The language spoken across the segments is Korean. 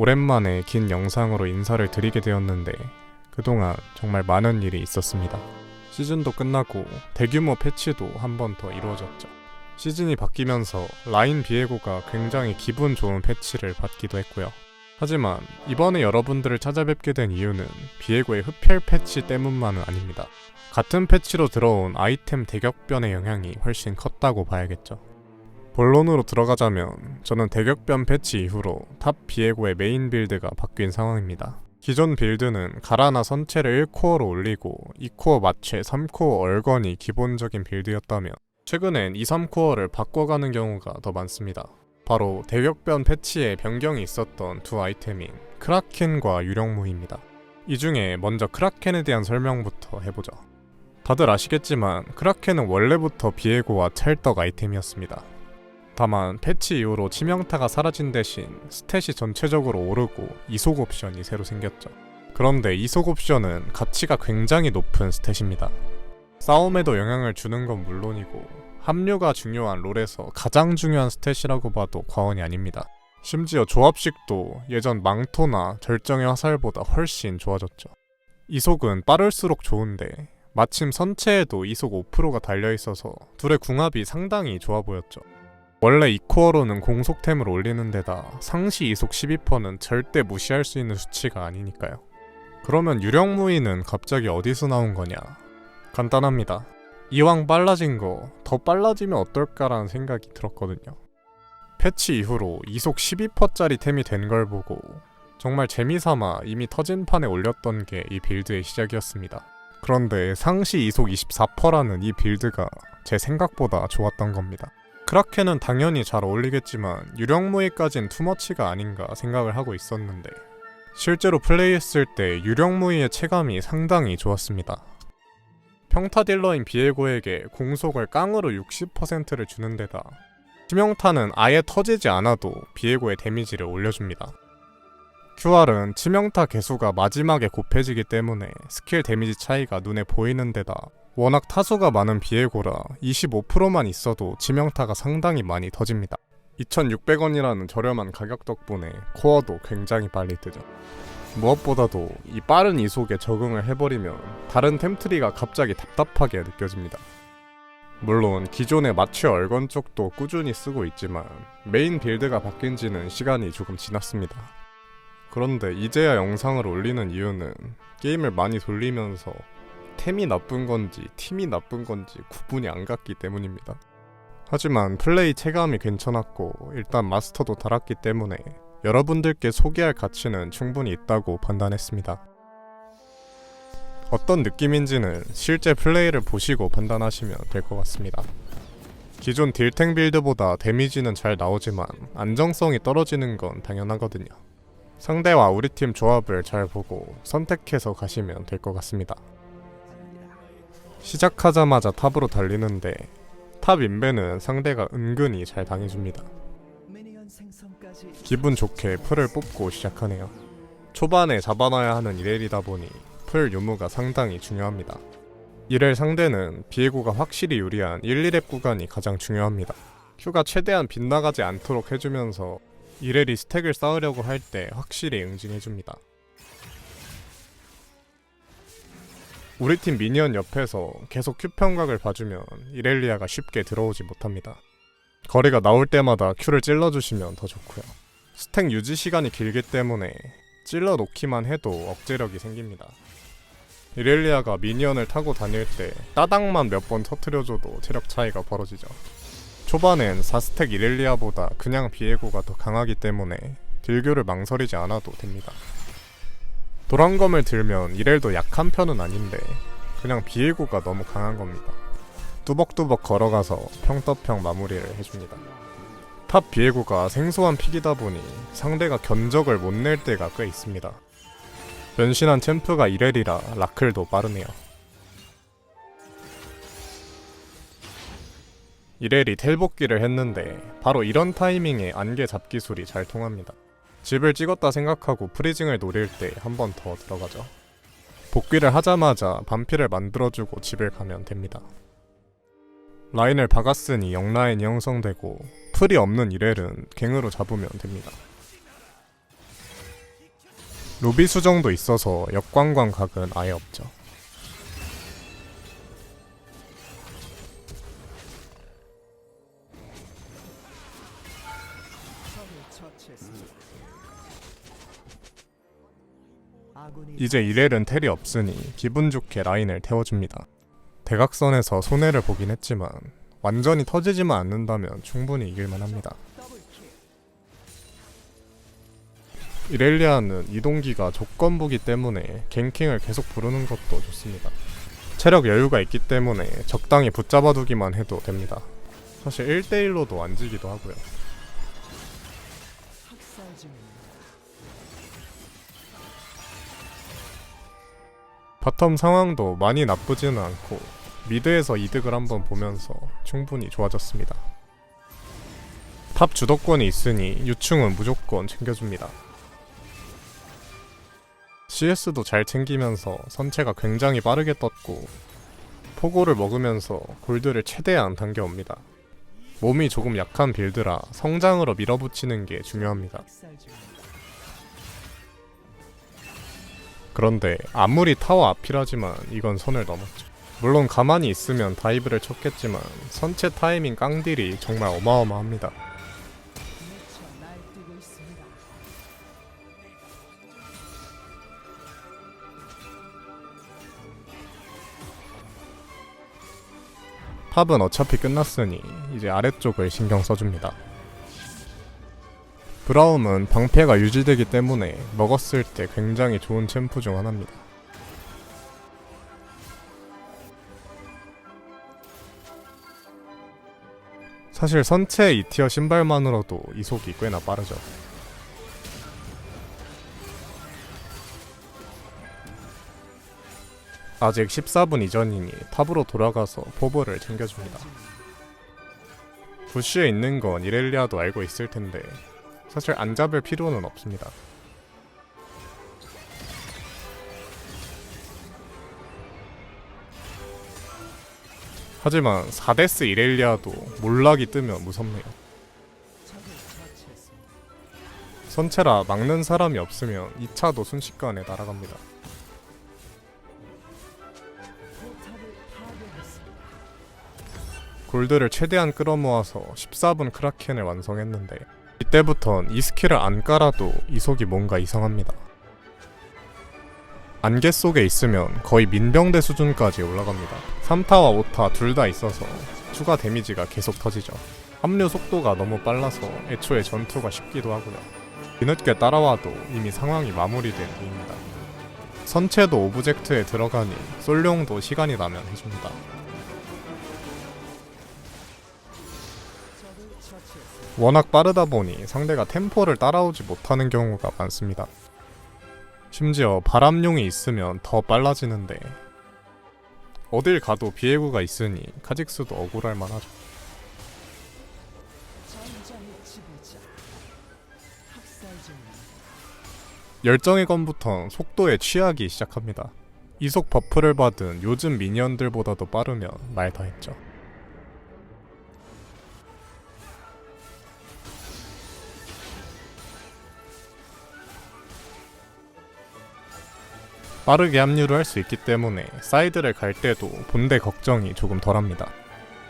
오랜만에 긴 영상으로 인사를 드리게 되었는데 그동안 정말 많은 일이 있었습니다. 시즌도 끝나고 대규모 패치도 한 번 더 이루어졌죠. 시즌이 바뀌면서 라인 비에고가 굉장히 기분 좋은 패치를 받기도 했고요. 하지만 이번에 여러분들을 찾아뵙게 된 이유는 비에고의 흡혈 패치 때문만은 아닙니다. 같은 패치로 들어온 아이템 대격변의 영향이 훨씬 컸다고 봐야겠죠. 본론으로 들어가자면 저는 대격변 패치 이후로 탑 비에고의 메인 빌드가 바뀐 상황입니다. 기존 빌드는 가라나 선체를 1코어로 올리고 2코어 마체 3코어 얼건이 기본적인 빌드였다면 최근엔 2, 3코어를 바꿔가는 경우가 더 많습니다. 바로 대격변 패치에 변경이 있었던 두 아이템인 크라켄과 유령무입니다. 이 중에 먼저 크라켄에 대한 설명부터 해보죠. 다들 아시겠지만 크라켄은 원래부터 비에고와 찰떡 아이템이었습니다. 다만 패치 이후로 치명타가 사라진 대신 스탯이 전체적으로 오르고 이속 옵션이 새로 생겼죠. 그런데 이속 옵션은 가치가 굉장히 높은 스탯입니다. 싸움에도 영향을 주는 건 물론이고 합류가 중요한 롤에서 가장 중요한 스탯이라고 봐도 과언이 아닙니다. 심지어 조합식도 예전 망토나 절정의 화살보다 훨씬 좋아졌죠. 이속은 빠를수록 좋은데 마침 선체에도 이속 5%가 달려있어서 둘의 궁합이 상당히 좋아 보였죠. 원래 2코어로는 공속템을 올리는 데다 상시 이속 12%는 절대 무시할 수 있는 수치가 아니니까요. 그러면 유령무이는 갑자기 어디서 나온 거냐? 간단합니다. 이왕 빨라진 거 더 빨라지면 어떨까라는 생각이 들었거든요. 패치 이후로 이속 12%짜리 템이 된 걸 보고 정말 재미삼아 이미 터진 판에 올렸던 게 이 빌드의 시작이었습니다. 그런데 상시 이속 24%라는 이 빌드가 제 생각보다 좋았던 겁니다. 크라켄은 당연히 잘 어울리겠지만 유령무이까진 투머치가 아닌가 생각을 하고 있었는데 실제로 플레이했을 때 유령무이의 체감이 상당히 좋았습니다. 평타 딜러인 비에고에게 공속을 깡으로 60%를 주는 데다 치명타는 아예 터지지 않아도 비에고의 데미지를 올려줍니다. QR은 치명타 개수가 마지막에 곱해지기 때문에 스킬 데미지 차이가 눈에 보이는 데다 워낙 타수가 많은 비에고라 25%만 있어도 치명타가 상당히 많이 터집니다. 2,600원이라는 저렴한 가격 덕분에 코어도 굉장히 빨리 뜨죠. 무엇보다도 이 빠른 이속에 적응을 해버리면 다른 템트리가 갑자기 답답하게 느껴집니다. 물론 기존의 마취 얼건 쪽도 꾸준히 쓰고 있지만 메인 빌드가 바뀐 지는 시간이 조금 지났습니다. 그런데 이제야 영상을 올리는 이유는 게임을 많이 돌리면서 템이 나쁜 건지 팀이 나쁜 건지 구분이 안 갔기 때문입니다. 하지만 플레이 체감이 괜찮았고 일단 마스터도 달았기 때문에 여러분들께 소개할 가치는 충분히 있다고 판단했습니다. 어떤 느낌인지는 실제 플레이를 보시고 판단하시면 될 것 같습니다. 기존 딜탱 빌드보다 데미지는 잘 나오지만 안정성이 떨어지는 건 당연하거든요. 상대와 우리 팀 조합을 잘 보고 선택해서 가시면 될 것 같습니다. 시작하자마자 탑으로 달리는데 탑 인베는 상대가 은근히 잘 당해줍니다. 기분 좋게 풀을 뽑고 시작하네요. 초반에 잡아놔야 하는 이렐이다 보니 풀 유무가 상당히 중요합니다. 이렐 상대는 비에고가 확실히 유리한 1, 2렙 구간이 가장 중요합니다. 큐가 최대한 빗나가지 않도록 해주면서 이렐이 스택을 쌓으려고 할 때 확실히 응징해줍니다. 우리 팀 미니언 옆에서 계속 큐 평각을 봐주면 이렐리아가 쉽게 들어오지 못합니다. 거리가 나올 때마다 큐를 찔러주시면 더 좋고요. 스택 유지 시간이 길기 때문에 찔러 놓기만 해도 억제력이 생깁니다. 이렐리아가 미니언을 타고 다닐 때 따닥만 몇 번 터트려줘도 체력 차이가 벌어지죠. 초반엔 4스택 이렐리아보다 그냥 비에고가 더 강하기 때문에 딜교를 망설이지 않아도 됩니다. 도란검을 들면 이렐도 약한 편은 아닌데 그냥 비에고가 너무 강한 겁니다. 뚜벅뚜벅 걸어가서 평떠평 마무리를 해줍니다. 탑 비에고가 생소한 픽이다 보니 상대가 견적을 못 낼 때가 꽤 있습니다. 변신한 챔프가 이렐이라 라클도 빠르네요. 이렐이 텔복기를 했는데 바로 이런 타이밍에 안개 잡기 술이 잘 통합니다. 집을 찍었다 생각하고 프리징을 노릴 때 한 번 더 들어가죠. 복귀를 하자마자 반피를 만들어주고 집을 가면 됩니다. 라인을 박았으니 영라인이 형성되고 풀이 없는 이렐은 갱으로 잡으면 됩니다. 루비 수정도 있어서 역광광 각은 아예 없죠. 이제 이렐은 텔이 없으니 기분 좋게 라인을 태워줍니다. 대각선에서 손해를 보긴 했지만 완전히 터지지만 않는다면 충분히 이길만 합니다. 이렐리아는 이동기가 조건부기 때문에 갱킹을 계속 부르는 것도 좋습니다. 체력 여유가 있기 때문에 적당히 붙잡아두기만 해도 됩니다. 사실 1대1로도 안 지기도 하고요. 바텀 상황도 많이 나쁘지는 않고 미드에서 이득을 한번 보면서 충분히 좋아졌습니다. 탑 주도권이 있으니 유충은 무조건 챙겨줍니다. CS도 잘 챙기면서 선체가 굉장히 빠르게 떴고 포고를 먹으면서 골드를 최대한 당겨옵니다. 몸이 조금 약한 빌드라 성장으로 밀어붙이는 게 중요합니다. 그런데 아무리 타워 앞이라지만 이건 선을 넘었죠. 물론 가만히 있으면 다이브를 쳤겠지만 선체 타이밍 깡딜이 정말 어마어마합니다. 탑은 어차피 끝났으니 이제 아래쪽을 신경 써줍니다. 브라움은 방패가 유지되기 때문에 먹었을 때 굉장히 좋은 챔프 중 하나입니다. 사실 선체 2티어 신발만으로도 이속이 꽤나 빠르죠. 아직 14분 이전이니 탑으로 돌아가서 포버를 챙겨줍니다. 부시에 있는 건 이렐리아도 알고 있을 텐데 사실 안 잡을 필요는 없습니다. 하지만 4데스 이렐리아도 몰락이 뜨면 무섭네요. 선체라 막는 사람이 없으면 2차도 순식간에 날아갑니다. 골드를 최대한 끌어모아서 14분 크라켄을 완성했는데 이때부턴 이 스킬을 안 깔아도 이속이 뭔가 이상합니다. 안개 속에 있으면 거의 민병대 수준까지 올라갑니다. 3타와 5타 둘 다 있어서 추가 데미지가 계속 터지죠. 합류 속도가 너무 빨라서 애초에 전투가 쉽기도 하고요. 뒤늦게 따라와도 이미 상황이 마무리된 뒤입니다. 선체도 오브젝트에 들어가니 솔룡도 시간이 나면 해줍니다. 워낙 빠르다 보니 상대가 템포를 따라오지 못하는 경우가 많습니다. 심지어 바람용이 있으면 더 빨라지는데 어딜 가도 비에고가 있으니 카직스도 억울할 만하죠. 열정의 건부터 속도에 취하기 시작합니다. 이속 버프를 받은 요즘 미니언들보다도 빠르면 말다 했죠. 빠르게 합류를 할 수 있기 때문에 사이드를 갈 때도 본대 걱정이 조금 덜합니다.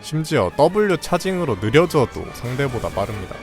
심지어 W 차징으로 느려져도 상대보다 빠릅니다.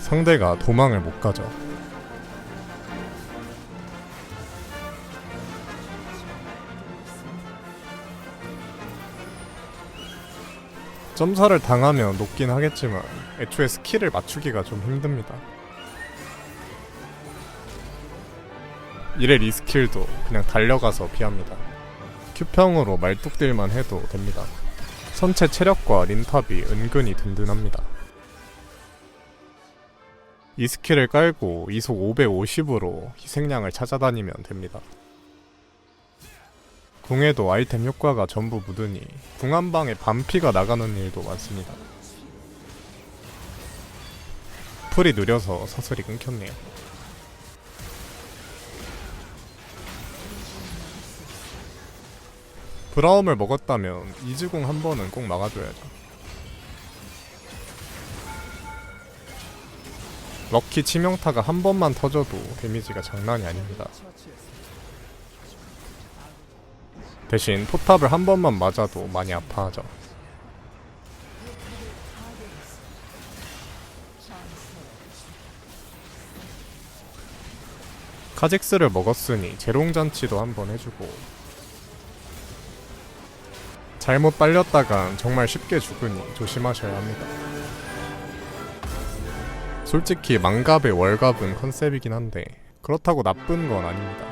상대가 도망을 못 가죠. 점사를 당하면 높긴 하겠지만 애초에 스킬을 맞추기가 좀 힘듭니다. 이래 리스킬도 그냥 달려가서 피합니다. 큐평으로 말뚝딜만 해도 됩니다. 선체 체력과 린탑이 은근히 든든합니다. 이 스킬을 깔고 이속 550으로 희생양을 찾아다니면 됩니다. 궁에도 아이템 효과가 전부 묻으니 궁 한 방에 반피가 나가는 일도 많습니다. 풀이 느려서 사슬이 끊겼네요. 브라움을 먹었다면 이즈궁 한 번은 꼭 막아줘야죠. 럭키 치명타가 한 번만 터져도 데미지가 장난이 아닙니다. 대신 포탑을 한 번만 맞아도 많이 아파하죠. 카직스를 먹었으니 재롱잔치도 한번 해주고 잘못 빨렸다간 정말 쉽게 죽으니 조심하셔야 합니다. 솔직히 망갑의 월갑은 컨셉이긴 한데 그렇다고 나쁜 건 아닙니다.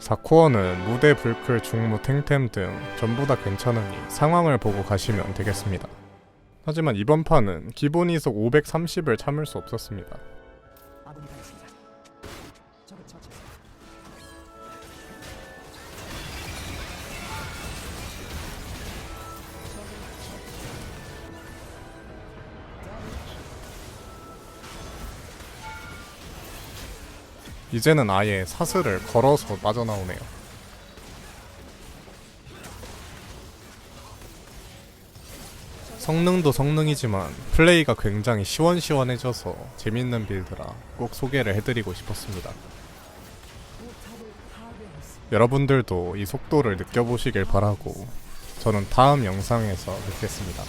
4코어는 무대 불클 중무 탱템 등 전부 다 괜찮으니 상황을 보고 가시면 되겠습니다. 하지만 이번 판은 기본 이속 530을 참을 수 없었습니다. 이제는 아예 사슬을 걸어서 빠져나오네요. 성능도 성능이지만 플레이가 굉장히 시원시원해져서 재밌는 빌드라 꼭 소개를 해드리고 싶었습니다. 여러분들도 이 속도를 느껴보시길 바라고 저는 다음 영상에서 뵙겠습니다.